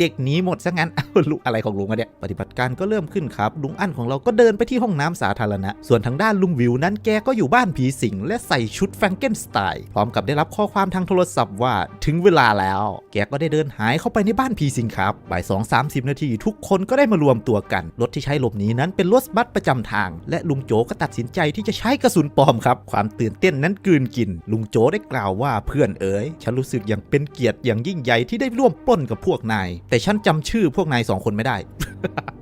เด็กหนีหมดซะงั้นเอาลุงอะไรของลุงอะเนี่ยปฏิบัติการก็เริ่มขึ้นครับ ลุงอั้นของเราก็เดินไปที่ห้องน้ำสาธารณะ ส่วนทางด้านลุงวิวนั้นแกก็อยู่บ้านผีสิงและใส่ชุดแฟรงเกนสไตล์พร้อมกับได้รับข้อความทางโทรศัพท์ว่าถึงเวลาแล้ว แกก็ได้เดินหายเข้าไปในบ้านผีสิงครับบ่ายสองสามสิบนาทีทุกคนก็ได้มารวมตัวกัน รถที่ใช้หลบหนีนั้นเป็นรถบัสประจำทาง และลุงโจก็ตัดสินใจที่จะใช้กระสุนปลอมครับ ความตื่นเต้นนั้นกลืนกิน ลุงโจได้กล่าวว่าเพื่อนเอ๋ยฉันรู้สึกอย่างเป็นเกียรติอย่างยิ่งใหญ่ที่ได้ร่วมปล้นกับพวกนายแต่ฉันจำชื่อพวกนายสองคนไม่ได้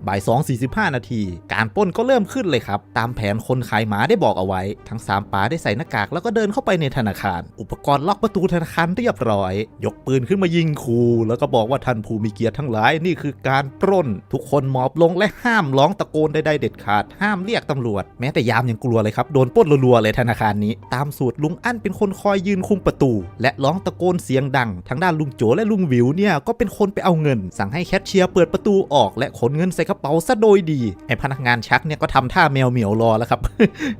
บ่าย 2.45 นาที การป้นก็เริ่มขึ้นเลยครับ ตามแผนคนขายหมาได้บอกเอาไว้ ทั้งสามป๋าได้ใส่หน้ากากแล้วก็เดินเข้าไปในธนาคาร อุปกรณ์ล็อกประตูธนาคารเรียบร้อย ยกปืนขึ้นมายิงคูแล้วก็บอกว่าท่านผู้มีเกียรติทั้งหลายนี่คือการปล้น ทุกคนหมอบลงและห้ามร้องตะโกนใดๆเด็ดขาด ห้ามเรียกตำรวจ แม้แต่ยามยังกลัวเลยครับ โดนปล้นรัวๆเลยธนาคารนี้ ตามสูตรลุงอั้นเป็นคนคอยยืนคุมประตู และร้องตะโกนเสียงดัง ทางด้านลุงโจและลุงวิวเนี่ยก็เป็นคนไปเอาเงิน สั่งให้แคชเชียร์เปิดประตูออกและขนเงินใส่กระเป๋าซะโดยดีไอพนักงานชักเนี่ยก็ทำท่าแมวเหมียวรอแล้วครับ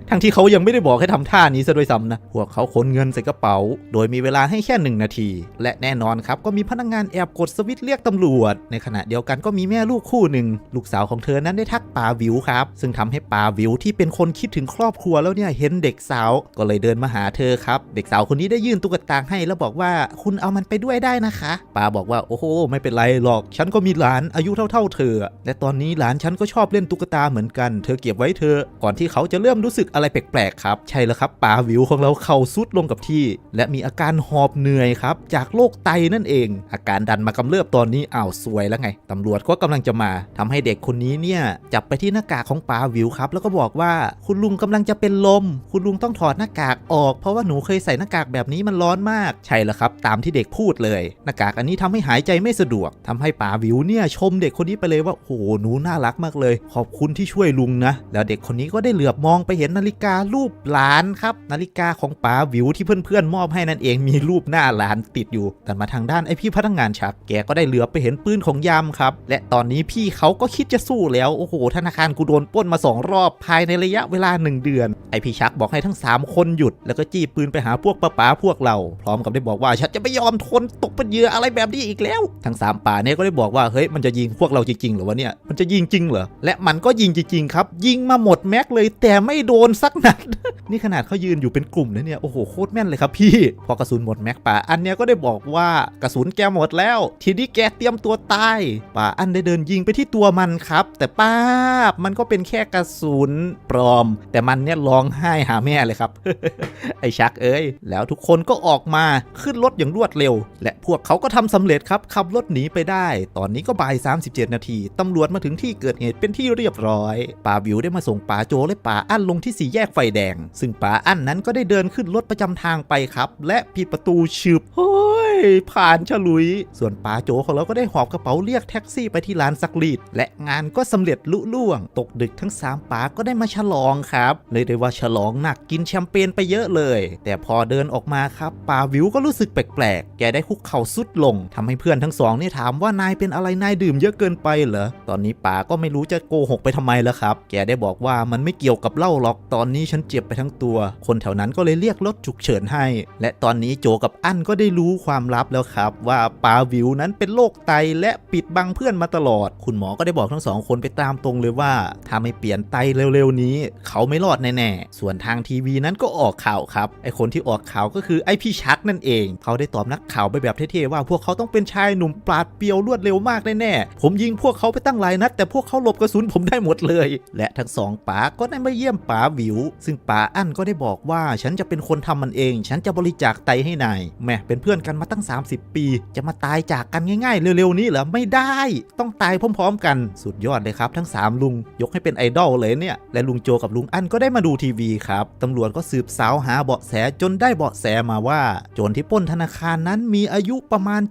ทั้งที่เขายังไม่ได้บอกให้ทำท่านี้ซะด้วยซ้ำนะ พวกเขาขนเงินใส่กระเป๋า โดยมีเวลาให้แค่หนึ่งนาที และแน่นอนครับก็มีพนักงานแอบกดสวิตช์เรียกตำรวจ ในขณะเดียวกันก็มีแม่ลูกคู่หนึ่งลูกสาวของเธอนั้นได้ทักป่าวิวครับ ซึ่งทำให้ป่าวิวที่เป็นคนคิดถึงครอบครัวแล้วเนี่ยเห็นเด็กสาว ก็เลยเดินมาหาเธอครับ เด็กสาวคนนี้ได้ยื่นตุ๊กตาให้แล้วบอกว่าคุณเอามันไปด้วยได้นะคะ ป่าบอกว่าโอ้โหไม่เป็นไรหรอก ฉันก็มีหลานอายุเท่า ๆ เธอและตอนนี้หลานฉันก็ชอบเล่นตุ๊กตาเหมือนกัน เธอเก็บไว้เธอ ก่อนที่เขาจะเริ่มรู้สึกอะไรแปลกๆครับ ใช่แล้วครับป่าวิวของเราเข่าซุดลงกับที่ และมีอาการหอบเหนื่อยครับ จากโรคไตนั่นเอง อาการดันมากำเริบตอนนี้อ้าวซวยแล้วไงตำรวจก็กำลังจะมาทำให้เด็กคนนี้เนี่ยจับไปที่หน้ากากของป่าวิวครับ แล้วก็บอกว่าคุณลุงกำลังจะเป็นลม คุณลุงต้องถอดหน้ากากออก เพราะว่าหนูเคยใส่หน้ากากแบบนี้มันร้อนมาก ใช่แล้วครับ ตามที่เด็กพูดเลย หน้ากากอันนี้ทำให้หายใจไม่สะดวกทำให้ป่าวิวเนี่ยชมเด็กคนนี้ไปเลยว่าโอ้โหหนูน่ารักมากเลย ขอบคุณที่ช่วยลุงนะ แล้วเด็กคนนี้ก็ได้เหลือบมองไปเห็นนาฬิการูปหลานครับ นาฬิกาของป๋าวิวที่เพื่อนๆ มอบให้นั่นเองมีรูปหน้าหลานติดอยู่ แต่มาทางด้านไอพี่พนักงานชัก แกก็ได้เหลือบไปเห็นปืนของยามครับ และตอนนี้พี่เขาก็คิดจะสู้แล้ว โอ้โห ธนาคารกูโดนปล้นมาสองรอบภายในระยะเวลาหนึ่งเดือน ไอพี่ชักบอกให้ทั้ง 3 คนหยุด แล้วก็จี้ปืนไปหาพวกป้าป๋าพวกเรา พร้อมกับได้บอกว่าฉันจะไม่ยอมทนตกเป็นเหยื่ออะไรแบบนี้อีกแล้ว ทั้งสามป่าเนี่ยก็ได้บอกว่าเฮ้ยมันจะยิงพวกเราจริงๆหรอวเนี่ย มันจะยิงจริงเหรอ และมันก็ยิงจริงๆครับ ยิงมาหมดแม็กเลยแต่ไม่โดนสักนัด นี่ขนาดเขายืนอยู่เป็นกลุ่มนะเนี่ย โอ้โห โคตรแม่นเลยครับพี่ พอกระสุนหมดแม็กป่าอันเนี้ยก็ได้บอกว่ากระสุนแกหมดแล้ว ทีนี้แกเตรียมตัวตายป่าอันได้เดินยิงไปที่ตัวมันครับ แต่ป้าบมันก็เป็นแค่กระสุนปลอม แต่มันเนี่ยร้องไห้หาแม่เลยครับ ไอชักเอ้ย แล้วทุกคนก็ออกมาขึ้นรถอย่างรวดเร็ว และพวกเขาก็ทำสำเร็จครับขับรถหนีไปได้ ตอนนี้ก็บ่าย37 นาทีตำรวจมาถึงที่เกิดเหตุเป็นที่เรียบร้อยป่าวิวได้มาส่งป่าโจและป่าอั้นลงที่สี่แยกไฟแดง ซึ่งป่าอั้นนั้นก็ได้เดินขึ้นรถประจำทางไปครับ และปิดประตูฉึบเฮ้ยผ่านฉลุย ส่วนป่าโจของเราก็ได้หอบกระเป๋าเรียกแท็กซี่ไปที่ร้านซักรีดและงานก็สำเร็จลุล่วง ตกดึกทั้งสามป่าก็ได้มาฉลองครับเลยได้ว่าฉลองหนักกินแชมเปญไปเยอะเลย แต่พอเดินออกมาครับป่าวิวก็รู้สึกแปลกๆ แกได้คุกเข่าสุดลงทำให้เพื่อนทั้งสองนี่ถามว่านายเป็นอะไรนายดื่มเยอะเกินไปเหรอตอนนี้ป่าก็ไม่รู้จะโกหกไปทำไมแล้วครับ แกได้บอกว่ามันไม่เกี่ยวกับเหล้าหรอก ตอนนี้ฉันเจ็บไปทั้งตัว คนแถวนั้นก็เลยเรียกรถฉุกเฉินให้ และตอนนี้โจกับอั้นก็ได้รู้ความลับแล้วครับ ว่าป่าวิวนั้นเป็นโรคไตและปิดบังเพื่อนมาตลอด คุณหมอก็ได้บอกทั้งสองคนไปตามตรงเลยว่า ถ้าไม่เปลี่ยนไตเร็วๆนี้ เขาไม่รอดแน่ๆ ส่วนทางทีวีนั้นก็ออกข่าวครับ ไอคนที่ออกข่าวก็คือไอพี่ชักนั่นเอง เขาได้ตอบนักข่าวไปแบบเท่ๆว่าพวกเขาต้องเป็นชายหนุ่มปราดเปรียวรวดเร็วมากแน่ๆ ผมยิงพวกเขาไปตั้งหลายนัด แต่พวกเขาหลบกระสุนผมได้หมดเลย และทั้งสองป๋าก็ได้มาเยี่ยมป๋าวิว ซึ่งป๋าอั้นก็ได้บอกว่าฉันจะเป็นคนทำมันเอง ฉันจะบริจาคไตให้นายแม่เป็นเพื่อนกันมาตั้ง 30 ปี จะมาตายจากกันง่ายๆ เร็วๆนี้เหรอไม่ได้ ต้องตายพร้อม ๆ กันสุดยอดเลยครับ ทั้งสามลุง ยกให้เป็นไอดอลเลยเนี่ยและลุงโจกับลุงอั้นก็ได้มาดูทีวีครับตำรวจก็สืบสาวหาเบาะแสจนได้เบาะแสมาว่า โจรที่ปล้นธนาคารนั้นมีอายุประมาณ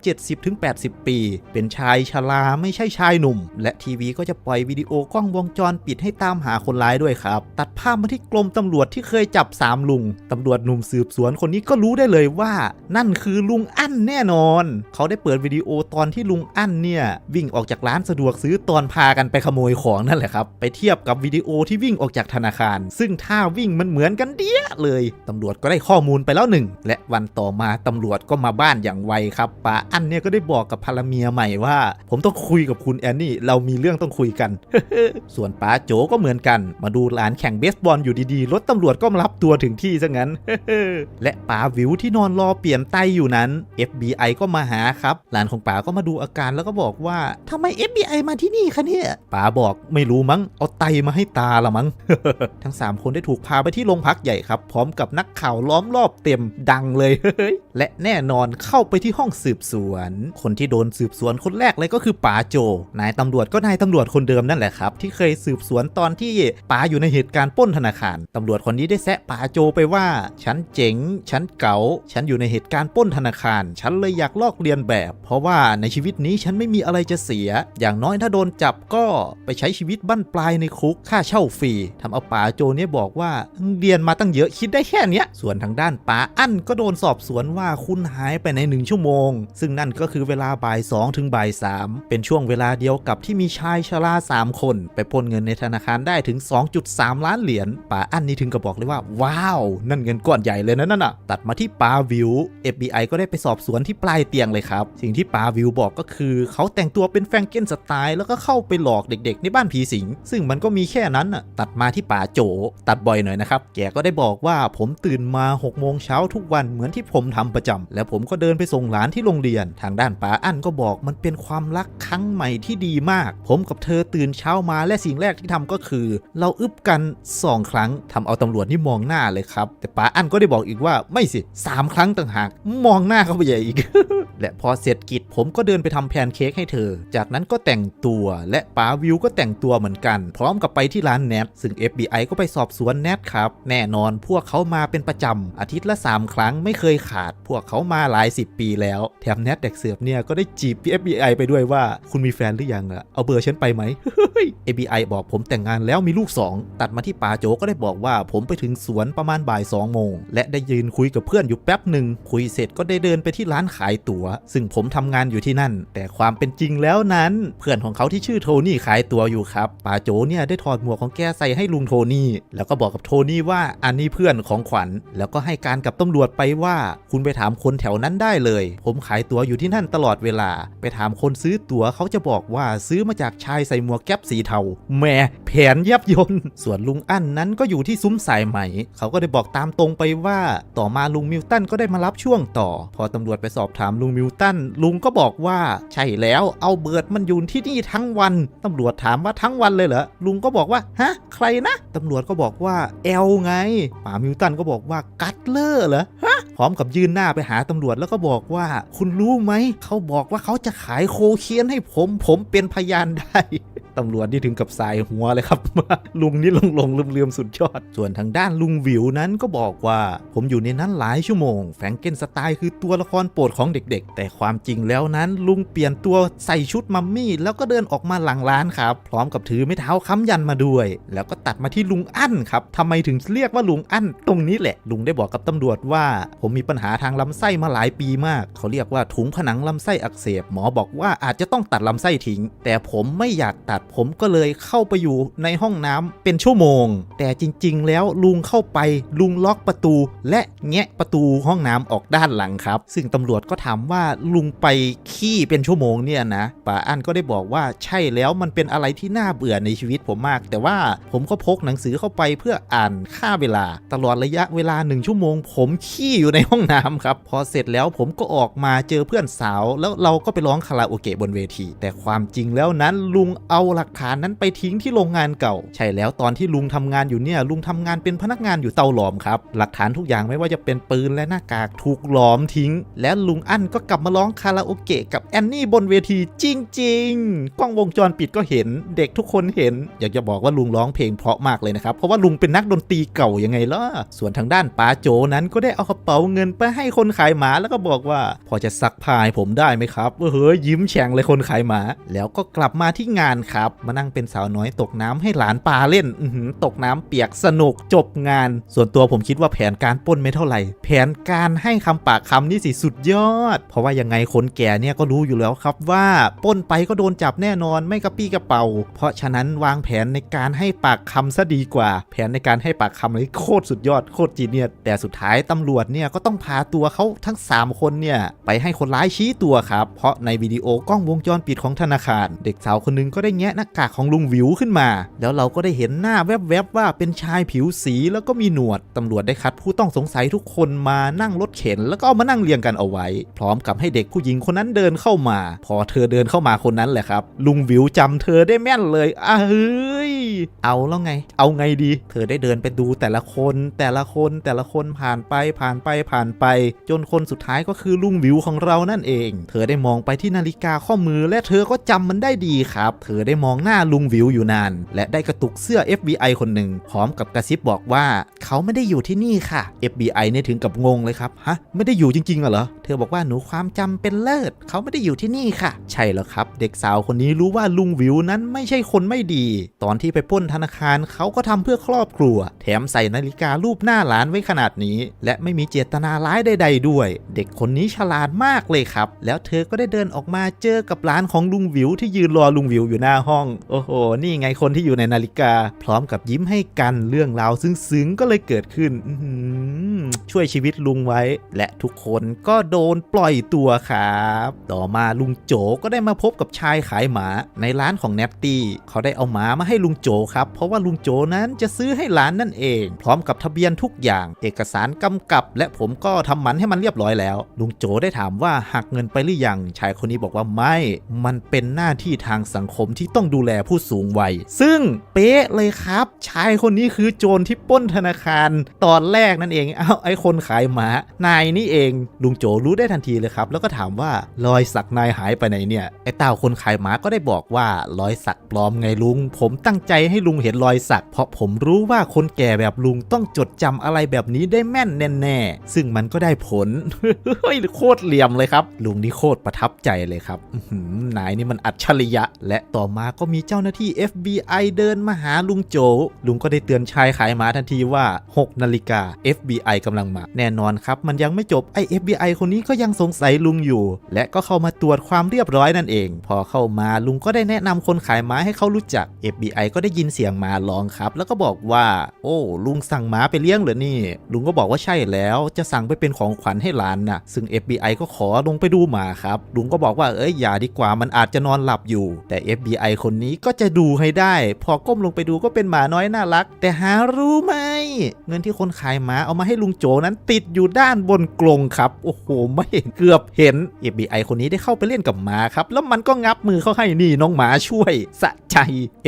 70-80 ปี เป็นชายชราไม่ใช่ชายหนุ่มและทีวีก็จะปล่อยวิดีโอกล้องวงจรปิดให้ตามหาคนร้ายด้วยครับ ตัดภาพมาที่กรมตำรวจที่เคยจับสามลุงตำรวจหนุ่มสืบสวนคนนี้ก็รู้ได้เลยว่า นั่นคือลุงอั้นนแน่นอน เขาได้เปิดวิดีโอตอนที่ลุงอั้นเนี่ยวิ่งออกจากร้านสะดวกซื้อตอนพากันไปขโมยของนั่นแหละครับ ไปเทียบกับวิดีโอที่วิ่งออกจากธนาคาร ซึ่งท่าวิ่งมันเหมือนกันเดียเลยตำรวจก็ได้ข้อมูลไปแล้วหนึ่งและวันต่อมาตำรวจก็มาบ้านอย่างไวครับป้าอั้นเนี่ยก็ได้บอกกับภรรเมียใหม่ว่า ผมต้องคุยกับคุณแอนนี่เรามีเรื่องต้องคุยกัน ส่วนป้าโจก็เหมือนกัน มาดูหลานแข่งเบสบอลอยู่ดีๆ รถตำรวจก็มารับตัวถึงที่ซะงั้น และป๋าวิวที่นอนรอเปลี่ยนไตอยู่นั้น FBI ก็มาหาครับ หลานของป๋าก็มาดูอาการแล้วก็บอกว่าทำไม FBI มาที่นี่คะเนี่ยป๋าบอกไม่รู้มั้ง เอาไตมาให้ตาละมั้ง ทั้ง 3 คนได้ถูกพาไปที่โรงพักใหญ่ครับ พร้อมกับนักข่าวล้อมรอบเต็มดังเลย และแน่นอนเข้าไปที่ห้องสืบสวน คนที่โดนสืบสวนคนแรกเลยก็คือป๋าโจ นายตำรวจก็นายตำรวจคนเดิมนั่นแหละครับ ที่เคยสืบสวนตอนที่ป๋าอยู่ในเหตุการณ์ป้นธนาคารตำรวจคนนี้ได้แซะป๋าโจไปว่าฉันเจ๋งฉันเก๋าฉันอยู่ในเหตุการณ์ป้นธนาคาร ฉันเลยอยากลอกเลียนแบบ เพราะว่าในชีวิตนี้ฉันไม่มีอะไรจะเสีย อย่างน้อยถ้าโดนจับก็ไปใช้ชีวิตบั้นปลายในคุกค่าเช่าฟรีทำเอาป๋าโจเนี่ยบอกว่าเรียนมาตั้งเยอะคิดได้แค่นี้ส่วนทางด้านป๋าอั้นก็โดนสอบสวนว่าคุณหายไปในหนึ่งชั่วโมง ซึ่งนั่นก็คือเวลาบ่าย2ถึงบ่าย3เป็นช่วงเวลาเดียวกับที่มีชายชรา3 คน ไปปล้นเงินในธนาคารได้ถึง 2.3 ล้านเหรียญป๋าอั้นนี่ถึงกับบอกเลยว่า ว้าว นั่นเงินก้อนใหญ่เลยนะนั่นน่ะ ตัดมาที่ป๋าวิว FBI ก็ได้ไปสอบสวนที่ปลายเตียงเลยครับ สิ่งที่ป๋าวิวบอกก็คือเขาแต่งตัวเป็นแฟงเกนสไตล์แล้วก็เข้าไปหลอกเด็ก ๆ ในบ้านผีสิง ซึ่งมันก็มีแค่นั้นน่ะตัดมาที่ป๋าโจ ตัดบ่อยหน่อยนะครับแกก็ได้บอกว่าผมตื่นมา6โมงเช้าทุกวันเหมือนที่ผมทำประจำแล้วผมก็เดินไปส่งหลานที่โรงเรียน ทางด้านป๋าอั้นก็บอกมันเป็นความรักครั้งใหม่ที่ดีมากผมกับเธอตื่นเช้ามาและสิ่งแรกที่ทำก็คือ เราอึบกัน 2 ครั้งทำเอาตำรวจนี่มองหน้าเลยครับ แต่ป๋าอั้นก็ได้บอกอีกว่าไม่สิ 3 ครั้งต่างหาก มองหน้าเขาไปใหญ่อีก และพอเสร็จกิจผมก็เดินไปทำแพนเค้กให้เธอ จากนั้นก็แต่งตัวและป๋าวิวก็แต่งตัวเหมือนกัน พร้อมกับไปที่ร้านแนทซึ่ง FBI ก็ไปสอบสวนแนทครับ แน่นอนพวกเขามาเป็นประจำอาทิตย์ละ 3 ครั้งไม่เคยขาด พวกเขามาหลาย 10 ปีแล้ว แถมแนทเด็กเสือบเนี่ยก็ได้จีบ FBI ไปด้วยว่าคุณมีแฟนหรือยังอะเอาเบอร์ฉันไปไหม FBI บอกผมแต่งงานแล้วมีลูก 2 ตัดมาที่ป๋าโจก็ได้บอกว่าผมไปถึงสวนประมาณบ่าย2โมงและได้ยืนคุยกับเพื่อนอยู่แป๊บหนึ่งคุยเสร็จก็ได้เดินไปที่ร้านขายตั๋วซึ่งผมทำงานอยู่ที่นั่น แต่ความเป็นจริงแล้วนั้น เพื่อนของเขาที่ชื่อโทนี่ขายตั๋วอยู่ครับป๋าโจเนี่ยได้ถอดหมวกของแกใส่ให้ลุงโทนี่ แล้วก็บอกกับโทนี่ว่าอันนี้เพื่อนของขวัญ แล้วก็ให้การกับตำรวจไปว่า คุณไปถามคนแถวนั้นได้เลย ผมขายตั๋วอยู่ที่นั่นตลอดเวลา ไปถามคนซื้อตั๋วเขาจะบอกว่าซื้อมาจากชายใส่หมวกแก๊ปสีเทาแหม่แผนยับยนส่วนลุงอั้นนั้นก็อยู่ที่ซุ้มสายไหม เขาก็ได้บอกตามตรงไปว่า ต่อมาลุงมิวตันก็ได้มารับช่วงต่อ พอตำรวจไปสอบถามลุงมิวตันลุงก็บอกว่าใช่แล้วเอาเบิร์ดมันอยู่ที่นี่ทั้งวันตำรวจถามว่าทั้งวันเลยเหรอลุงก็บอกว่าฮะใครนะตำรวจก็บอกว่าแอลไงป๋ามิวตันก็บอกว่ากัตเลอร์เหรอฮะพร้อมกับยื่นหน้าไปหาตำรวจแล้วก็บอกว่า คุณรู้ไหมเขาบอกว่าเขาจะขายโคเคียนให้ผมผมเป็นพยานได้ ตำรวจนี่ถึงกับสายหัวเลยครับ ลุงนี่ลงลงลืมลืมๆสุดยอด ส่วนทางด้านลุงวิวนั้นก็บอกว่า ผมอยู่ในนั้นหลายชั่วโมง แฟรงเกนสไตล์คือตัวละครโปรดของเด็ก ๆ แต่ความจริงแล้วนั้น ลุงเปลี่ยนตัวใส่ชุดมัมมี่ แล้วก็เดินออกมาหลังร้านครับ พร้อมกับถือไม้เท้าค้ำยันมาด้วย แล้วก็ตัดมาที่ลุงอั้นครับทำไมถึงเรียกว่าลุงอั้นตรงนี้แหละ ลุงได้บอกกับตำรวจว่า ผมมีปัญหาทางลำไส้มาหลายปีมาก เขาเรียกว่าถุงผนังลำไส้อักเสบหมอบอกว่าอาจจะต้องตัดลำไส้ทิ้ง แต่ผมไม่อยากตัดผมก็เลยเข้าไปอยู่ในห้องน้ำเป็นชั่วโมง แต่จริงๆ แล้วลุงเข้าไปลุงล็อกประตู และแงะประตูห้องน้ำออกด้านหลังครับ ซึ่งตำรวจก็ถามว่าลุงไปขี้เป็นชั่วโมงเนี่ยนะป่าอั้นก็ได้บอกว่าใช่แล้วมันเป็นอะไรที่น่าเบื่อในชีวิตผมมาก แต่ว่าผมก็พกหนังสือเข้าไปเพื่ออ่านค่าเวลา ตลอดระยะเวลาหนึ่งชั่วโมง ผมขี้อยู่ในห้องน้ำครับพอเสร็จแล้วผมก็ออกมาเจอเพื่อนสาว แล้วเราก็ไปร้องคาราโอเกะบนเวที แต่ความจริงแล้วนั้นลุงเอาหลักฐานนั้นไปทิ้งที่โรงงานเก่า ใช่แล้วตอนที่ลุงทำงานอยู่เนี่ยลุงทำงานเป็นพนักงานอยู่เตาหลอมครับ หลักฐานทุกอย่างไม่ว่าจะเป็นปืนและหน้ากากถูกหลอมทิ้ง และลุงอั้นก็กลับมาร้องคาราโอเกะกับแอนนี่บนเวทีจริง ๆ กล้องวงจรปิดก็เห็น เด็กทุกคนเห็น อยากจะบอกว่าลุงร้องเพลงเพราะมากเลยนะครับ เพราะว่าลุงเป็นนักดนตรีเก่ายังไงล่ะ ส่วนทางด้านป้าโจนั้นก็ได้เอากระเป๋าเงินไปให้คนขายหมาแล้วก็บอกว่า พอจะซักผ้าให้ผมได้ไหมครับเฮ้ยยิ้มแฉ่งเลยคนขายหมา แล้วก็กลับมาที่งานครับครับ มานั่งเป็นสาวน้อยตกน้ำให้หลานปลาเล่นตกน้ำเปียกสนุกจบงาน ส่วนตัวผมคิดว่าแผนการป้นไม่เท่าไหร่ แผนการให้คำปากคำนี่สิสุดยอด เพราะว่ายังไงคนแก่เนี่ยก็รู้อยู่แล้วครับว่าป้นไปก็โดนจับแน่นอนไม่กระปี้กระเป๋า เพราะฉะนั้นวางแผนในการให้ปากคำซะดีกว่า แผนในการให้ปากคำเลยโคตรสุดยอดโคตรจีเนียสแต่สุดท้ายตำรวจเนี่ยก็ต้องพาตัวเขาทั้ง 3 คนเนี่ยไปให้คนร้ายชี้ตัวครับ เพราะในวิดีโอกล้องวงจรปิดของธนาคาร เด็กสาวคนหนึงก็ได้แงะหน้ากากของลุงวิวขึ้นมา แล้วเราก็ได้เห็นหน้าแวบๆว่าเป็นชายผิวสีแล้วก็มีหนวดตำรวจได้คัดผู้ต้องสงสัยทุกคนมานั่งรถเข็น แล้วก็เอามานั่งเรียงกันเอาไว้ พร้อมกับให้เด็กผู้หญิงคนนั้นเดินเข้ามา พอเธอเดินเข้ามาคนนั้นแหละครับ ลุงวิวจำเธอได้แม่นเลยอะเฮ้ยเอาแล้วไง เอาไงดี เธอได้เดินไปดูแต่ละคนแต่ละคนแต่ละคนผ่านไปผ่านไปผ่านไป จนคนสุดท้ายก็คือลุงวิวของเรานั่นเอง เธอได้มองไปที่นาฬิกาข้อมือและเธอก็จำมันได้ดีครับ เธอได้มองหน้าลุงวิวอยู่นาน และได้กระตุกเสื้อ FBI คนหนึ่งพร้อมกับกระซิบบอกว่า เขาไม่ได้อยู่ที่นี่ค่ะ FBI เนี่ยถึงกับงงเลยครับฮะไม่ได้อยู่จริงๆเหรอเธอบอกว่าหนูความจำเป็นเลิศเขาไม่ได้อยู่ที่นี่ค่ะ ใช่แล้วครับ เด็กสาวคนนี้รู้ว่าลุงวิวนั้นไม่ใช่คนไม่ดี ตอนที่ไปป้นธนาคารเขาก็ทำเพื่อครอบครัว แถมใส่นาฬิการูปหน้าหลานไว้ขนาดนี้ และไม่มีเจตนาร้ายใด ๆ ด้วย เด็กคนนี้ฉลาดมากเลยครับ แล้วเธอก็ได้เดินออกมาเจอกับหลานของลุงวิวที่ยืนรอลุงวิวอยู่หน้าห้อง โอ้โห นี่ไงคนที่อยู่ในนาฬิกา พร้อมกับยิ้มให้กันเรื่องราวซึ้งๆก็เลยเกิดขึ้นช่วยชีวิตลุงไว้ และทุกคนก็โดนปล่อยตัวครับ ต่อมาลุงโจก็ได้มาพบกับชายขายหมาในร้านของแนตตี้เขาได้เอาหมามาให้ลุงโจครับ เพราะว่าลุงโจนั้นจะซื้อให้หลานนั่นเอง พร้อมกับทะเบียนทุกอย่าง เอกสารกำกับ และผมก็ทำหมันให้มันเรียบร้อยแล้ว ลุงโจได้ถามว่าหักเงินไปหรือยังชายคนนี้บอกว่าไม่ มันเป็นหน้าที่ทางสังคมที่ต้องดูแลผู้สูงวัย ซึ่งเป๊ะเลยครับ ชายคนนี้คือโจรที่ป้นธนาคารตอนแรกนั่นเอง เอ้าไอ้คนขายหมานายนี่เอง ลุงโจรู้ได้ทันทีเลยครับ แล้วก็ถามว่ารอยสักนายหายไปไหนเนี่ย ไอ้เต่าคนขายหมาก็ได้บอกว่ารอยสักปลอมไงลุง ผมตั้งใจให้ลุงเห็นรอยสัก เพราะผมรู้ว่าคนแก่แบบลุงต้องจดจำอะไรแบบนี้ได้แม่นแน่ๆ ซึ่งมันก็ได้ผลเฮ้ยโคตรเหลี่ยมเลยครับ ลุงนี่โคตรประทับใจเลยครับอื้อหือนายนี่มันอัจฉริยะและต่อมาก็มีเจ้าหน้าที่ FBI เดินมาหาลุงโจ ลุงก็ได้เตือนชายขายหมาทันทีว่า 6 นาฬิกา FBI กำลังมา แน่นอนครับ มันยังไม่จบไอ้ FBI คนนี้ก็ยังสงสัยลุงอยู่ และก็เข้ามาตรวจความเรียบร้อยนั่นเอง พอเข้ามาลุงก็ได้แนะนำคนขายหมาให้เขารู้จัก FBI ก็ได้ยินเสียงหมาร้องครับ แล้วก็บอกว่า โอ้ ลุงสั่งหมาไปเลี้ยงเหรอนี่ ลุงก็บอกว่าใช่แล้วจะสั่งไปเป็นของขวัญให้หลานนะซึ่ง FBI ก็ขอลงไปดูหมาครับลุงก็บอกว่าเอ้ยอย่าดีกว่ามันอาจจะนอนหลับอยู่ แต่ FBI คนนี้ก็จะดูให้ได้ พอก้มลงไปดูก็เป็นหมาน้อยน่ารัก แต่หารู้ไหม เงินที่คนขายหมาเอามาให้ลุงโจนั้นติดอยู่ด้านบนกรงครับ โอ้โห ไม่เห็นเกือบเห็น FBI คนนี้ได้เข้าไปเล่นกับหมาครับ แล้วมันก็งับมือเข้าให้นี่น้องหมาช่วย สะใจ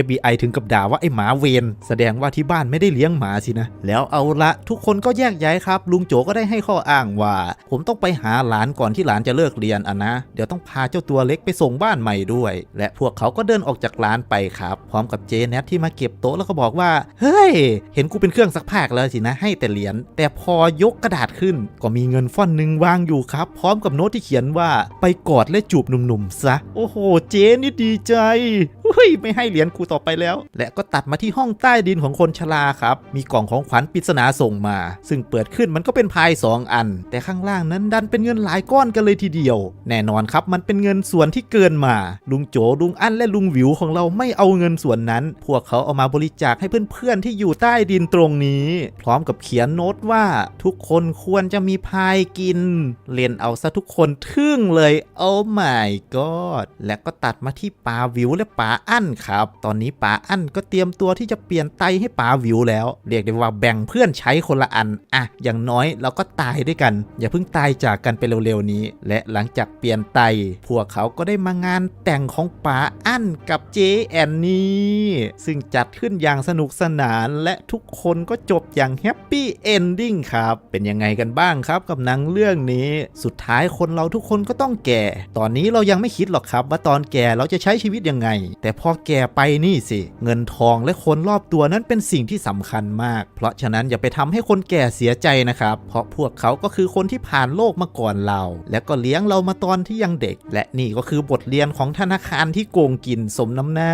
FBI ถึงกับด่าว่าไอ้หมาเวนแสดงว่าที่บ้านไม่ได้เลี้ยงหมาสินะ แล้วเอาละทุกคนก็แยกย้ายครับ ลุงโจก็ได้ให้ข้ออ้างว่า ผมต้องไปหาหลานก่อนที่หลานจะเลิกเรียนอะนะ เดี๋ยวต้องพาเจ้าตัวเล็กไปส่งบ้านใหม่ด้วย และพวกเขาก็เดินออกจากร้านไปครับ พร้อมกับเจเนทที่มาเก็บโต๊ะแล้วก็บอกว่า เฮ้ย เห็นกูเป็นเครื่องซักผ้าแล้วสินะให้แต่เหรียญแต่พอยกกระดาษขึ้น ก็มีเงินฟ่อนหนึ่งวางอยู่ครับ พร้อมกับโน้ตที่เขียนว่าไปกอดและจูบหนุ่มๆซะโอ้โห เจนี่ดีใจฮ้ยไม่ให้เหรียญกูต่อไปแล้ว และก็ตัดมาที่ห้องใต้ดินของคนชราครับ มีกล่องของขวัญปริศนาส่งมา ซึ่งเปิดขึ้นมันก็เป็นพายสองอัน แต่ข้างล่างนั้นดันเป็นเงินหลายก้อนกันเลยทีเดียว แน่นอนครับมันเป็นเงินส่วนที่เกินมา ลุงโจลุงอั้นและลุงวิวของเราไม่เอาเงินส่วนนั้น พวกเขาเอามาบริจาคให้เพื่อนๆที่อยู่ใต้ดินตรงนี้ พร้อมกับเขียนโน้ตว่า ทุกคนควรจะมีพายกินเรียนเอาซะทุกคนทึ่งเลยโอ้ my god และก็ตัดมาที่ป๋าวิวและป๋าอั้นครับ ตอนนี้ป๋าอั้นก็เตรียมตัวที่จะเปลี่ยนไตให้ป๋าวิวแล้ว เรียกได้ว่าแบ่งเพื่อนใช้คนละอันอะอย่างน้อยเราก็ตายด้วยกัน อย่าเพิ่งตายจากกันไปเร็วๆนี้ และหลังจากเปลี่ยนไต พวกเขาก็ได้มางานแต่งของป๋าอั้นกับเจแอนนี่ซึ่งจัดขึ้นอย่างสนุกสนานและทุกคนก็จบอย่างแฮปปี้เอนดิ้งครับ เป็นยังไงกันบ้างครับกับหนังเรื่องนี้ สุดท้ายคนเราทุกคนก็ต้องแก่ ตอนนี้เรายังไม่คิดหรอกครับ ว่าตอนแก่เราจะใช้ชีวิตยังไงแต่พอแก่ไปนี่สิ เงินทองและคนรอบตัวนั้นเป็นสิ่งที่สำคัญมาก เพราะฉะนั้นอย่าไปทำให้คนแก่เสียใจนะครับ เพราะพวกเขาก็คือคนที่ผ่านโลกมาก่อนเรา และก็เลี้ยงเรามาตอนที่ยังเด็ก และนี่ก็คือบทเรียนของธนาคารที่โกงกินสมน้ำหน้า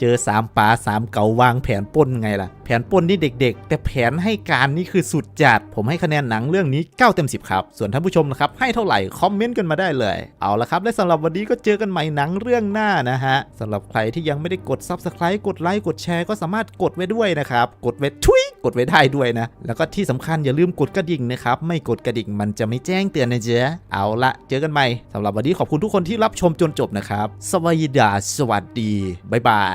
เจอสามป๋าสามเก๋าวางแผนป้นไงล่ะ แผนป้นนี่เด็ก ๆ แต่แผนให้การนี่คือสุดจัด ผมให้คะแนนหนังเรื่องนี้9เต็ม10ครับ ส่วนท่านผู้ชมนะครับให้เท่าไหร่คอมเมนต์กันมาได้เลย เอาละครับ และสำหรับวันนี้ก็เจอกันใหม่หนังเรื่องหน้านะฮะสำหรับใครที่ยังไม่ได้กด Subscribe กดไลค์กดแชร์ก็สามารถกดไว้ด้วยนะครับ กดไว้ทุยกดไว้ได้ด้วยนะ แล้วก็ที่สำคัญอย่าลืมกดกระดิ่งนะครับ ไม่กดกระดิ่งมันจะไม่แจ้งเตือนนะเจ๊เอาละเจอกันใหม่สำหรับวันนี้ขอบคุณทุกคนที่รับชมจนจบนะครับ สวัสดีสวัสดีบ๊ายบาย